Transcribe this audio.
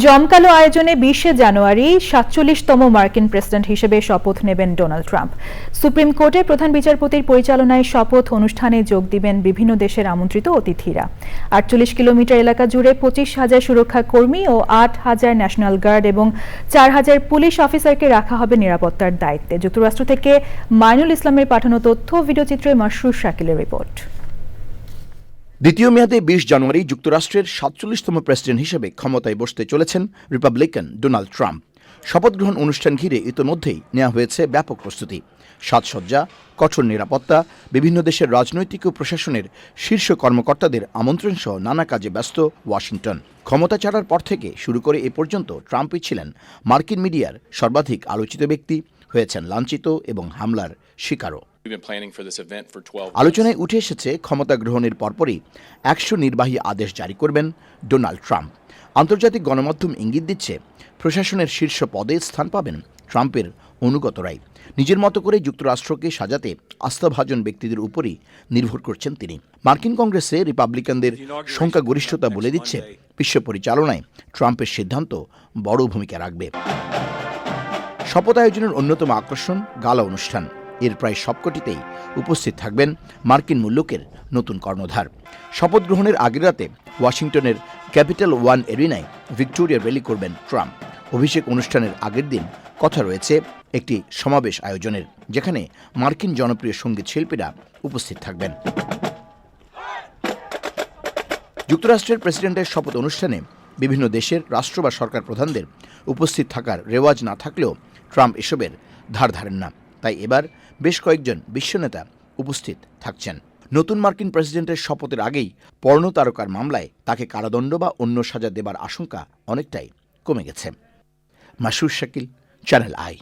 জমকালো আয়োজনে বিশে জানুয়ারি সাতচল্লিশতম মার্কিন প্রেসিডেন্ট হিসেবে শপথ নেবেন ডোনাল্ড ট্রাম্প। সুপ্রিম কোর্টে প্রধান বিচারপতির পরিচালনায় শপথ অনুষ্ঠানে যোগ দিবেন বিভিন্ন দেশের আমন্ত্রিত অতিথিরা। আটচল্লিশ কিলোমিটার এলাকা জুড়ে পঁচিশ হাজার সুরক্ষা কর্মী ও আট হাজার ন্যাশনাল গার্ড এবং চার হাজার পুলিশ অফিসারকে রাখা হবে নিরাপত্তার দায়িত্বে। যুক্তরাষ্ট্র থেকে মাইনুল ইসলামের পাঠানো তথ্য ভিডিওচিত্রে মাসরুর শাকিলের রিপোর্ট। দ্বিতীয় মেয়াদে বিশ জানুয়ারি যুক্তরাষ্ট্রের সাতচল্লিশতম প্রেসিডেন্ট হিসেবে ক্ষমতায় বসতে চলেছেন রিপাবলিকান ডোনাল্ড ট্রাম্প। শপথ গ্রহণ অনুষ্ঠান ঘিরে ইতোমধ্যেই নেওয়া হয়েছে ব্যাপক প্রস্তুতি। সাজসজ্জা, কঠোর নিরাপত্তা, বিভিন্ন দেশের রাজনৈতিক ও প্রশাসনের শীর্ষ কর্মকর্তাদের আমন্ত্রণ সহ নানা কাজে ব্যস্ত ওয়াশিংটন। ক্ষমতা ছাড়ার পর থেকে শুরু করে এ পর্যন্ত ট্রাম্পই ছিলেন মার্কিন মিডিয়ার সর্বাধিক আলোচিত ব্যক্তি, হয়েছেন লাঞ্ছিত এবং হামলার শিকারও। We've been planning for this event for 12 months. আলোচনায় উঠে এসেছে ক্ষমতা গ্রহণের পরপরই একশো নির্বাহী আদেশ জারি করবেন ডোনাল্ড ট্রাম্প। আন্তর্জাতিক গণমাধ্যম ইঙ্গিত দিচ্ছে প্রশাসনের শীর্ষ পদে স্থান পাবেন ট্রাম্পের অনুগতরাই নিজের মতো করে যুক্তরাষ্ট্রকে সাজাতে আস্থাভাজন ব্যক্তিদের উপরই নির্ভর করছেন তিনি। মার্কিন কংগ্রেসে রিপাবলিকানদের সংখ্যাগরিষ্ঠতা বলে দিচ্ছে বিশ্ব পরিচালনায় ট্রাম্পের সিদ্ধান্ত বড় ভূমিকা রাখবে। শপথ আয়োজনের অন্যতম আকর্ষণ গালা অনুষ্ঠান। এর প্রায় সবকটিতেই উপস্থিত থাকবেন মার্কিন মুল্লুকের নতুন কর্ণধার। শপথ গ্রহণের আগের রাতে ওয়াশিংটনের ক্যাপিটাল ওয়ান এরিনায় ভিক্টোরিয়া র্যালি করবেন ট্রাম্প। অভিষেক অনুষ্ঠানের আগের দিন কথা রয়েছে একটি সমাবেশ আয়োজনের, যেখানে মার্কিন জনপ্রিয় সংগীত শিল্পীরা উপস্থিত থাকবেন। যুক্তরাষ্ট্রের প্রেসিডেন্টের শপথ অনুষ্ঠানে বিভিন্ন দেশের রাষ্ট্র বা সরকার প্রধানদের উপস্থিত থাকার রেওয়াজ না থাকলেও ট্রাম্প এসবের ধার ধারেন না। তাই এবার বেশ কয়েকজন বিশ্বনেতা উপস্থিত থাকছেন। নতুন মার্কিন প্রেসিডেন্টের শপথের আগেই পর্ণ তারকার মামলায় তাকে কারাদণ্ড বা অন্য সাজা দেবার আশঙ্কা অনেকটাই কমে গেছে। Masur Shakil, channel I.